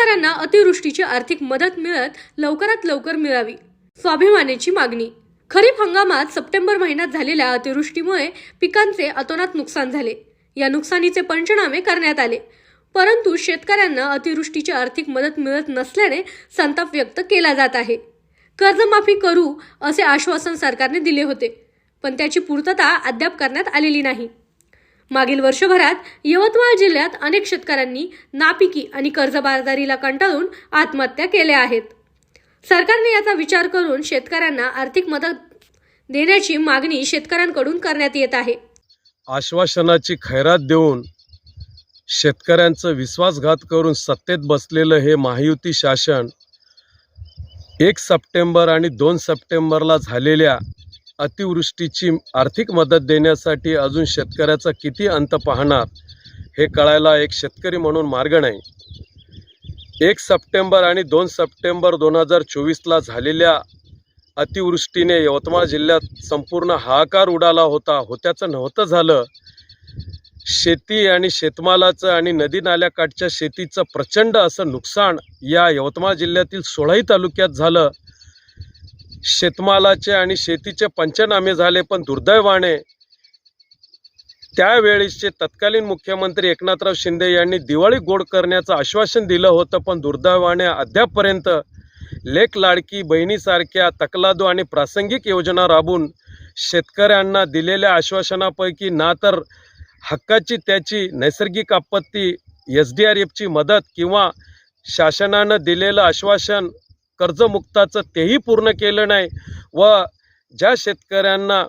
शेतकऱ्यांना अतिवृष्टीची आर्थिक मदत मिळत लवकरात लवकर मिळावी स्वाभिमानीची मागणी. खरीप हंगामात सप्टेंबर महिन्यात झालेल्या अतिवृष्टीमुळे पिकांचे अतोनात नुकसान झाले. या नुकसानीचे पंचनामे करण्यात आले. परंतु शेतकऱ्यांना अतिवृष्टीची आर्थिक मदत मिळत नसल्याने संताप व्यक्त केला जात आहे. कर्जमाफी करू असे आश्वासन सरकारने दिले होते पण त्याची पूर्तता अद्याप करण्यात आलेली नाही. मागील वर्षभरात यवतमाळ जिल्ह्यात अनेक शेतकऱ्यांनी नापिकी आणि कर्जबाजारीला कंटाळून आत्महत्या केल्या आहेत. सरकारने याचा विचार करून शेतकऱ्यांना आर्थिक मदत देण्याची मागणी शेतकऱ्यांकडून करण्यात येत आहे. आश्वासनाची खैरात देऊन शेतकऱ्यांचं विश्वासघात करून सत्तेत बसलेलं हे महायुती शासन एक सप्टेंबर आणि दोन सप्टेंबरला झालेल्या अतिवृष्टीची आर्थिक मदत देण्यासाठी अजून शेतकऱ्याचा किती अंत पाहणार हे कळायला एक शेतकरी म्हणून मार्ग नाही. एक सप्टेंबर आणि दोन सप्टेंबर दोन हजार चोवीसला झालेल्या अतिवृष्टीने यवतमाळ जिल्ह्यात संपूर्ण हाहाकार उडाला होता. होत्याचं नव्हतं झालं. शेती आणि शेतमालाचं आणि नदी नाल्याकाठच्या शेतीचं प्रचंड असं नुकसान या यवतमाळ जिल्ह्यातील सोळाही तालुक्यात झालं. शेतमालाचे आणि शेतीचे पंचनामे झाले पण दुर्दैवाने त्यावेळेसचे तत्कालीन मुख्यमंत्री एकनाथराव शिंदे यांनी दिवाळी गोड करण्याचं आश्वासन दिलं होतं पण दुर्दैवाने अद्यापपर्यंत लेख लाडकी बहिणीसारख्या तकलादू आणि प्रासंगिक योजना राबून शेतकऱ्यांना दिलेल्या आश्वासनापैकी ना तर हक्काची त्याची नैसर्गिक आपत्ती एस डी आर एफची मदत किंवा शासनानं दिलेलं आश्वासन कर्जमुक्ताचं तेही पूर्ण केलं नाही व ज्या शेतकऱ्यांना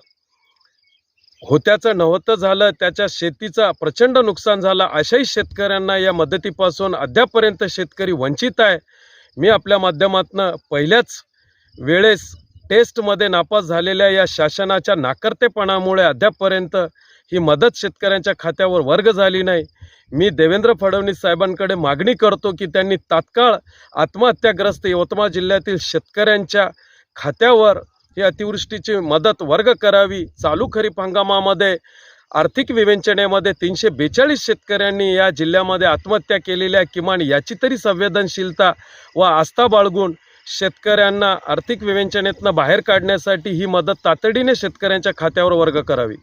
होत्याचं नव्हतं झालं त्याच्या शेतीचा प्रचंड नुकसान झालं अशाही शेतकऱ्यांना या मदतीपासून अद्यापपर्यंत शेतकरी वंचित आहे. मी आपल्या माध्यमातून पहिल्याच वेळेस टेस्टमध्ये नापास झालेल्या या शासनाच्या नाकर्तेपणामुळे अद्यापपर्यंत ही मदत शेतकऱ्यांच्या खात्यावर वर्ग झाली नाही. मी देवेंद्र फडणवीस साहेबांकडे मागणी करतो की त्यांनी तात्काळ आत्महत्याग्रस्त यवतमाळ जिल्ह्यातील शेतकऱ्यांच्या खात्यावर ही अतिवृष्टीची मदत वर्ग करावी चालू खरीप हंगामामध्ये आर्थिक विवेचनेमध्ये तीनशे बेचाळीस शेतकऱ्यांनी या जिल्ह्यामध्ये आत्महत्या केलेल्या किमान याची तरी संवेदनशीलता व आस्था बाळगून शेतकऱ्यांना आर्थिक विवेचनेतनं बाहेर काढण्यासाठी ही मदत तातडीने शेतकऱ्यांच्या खात्यावर वर्ग करावी.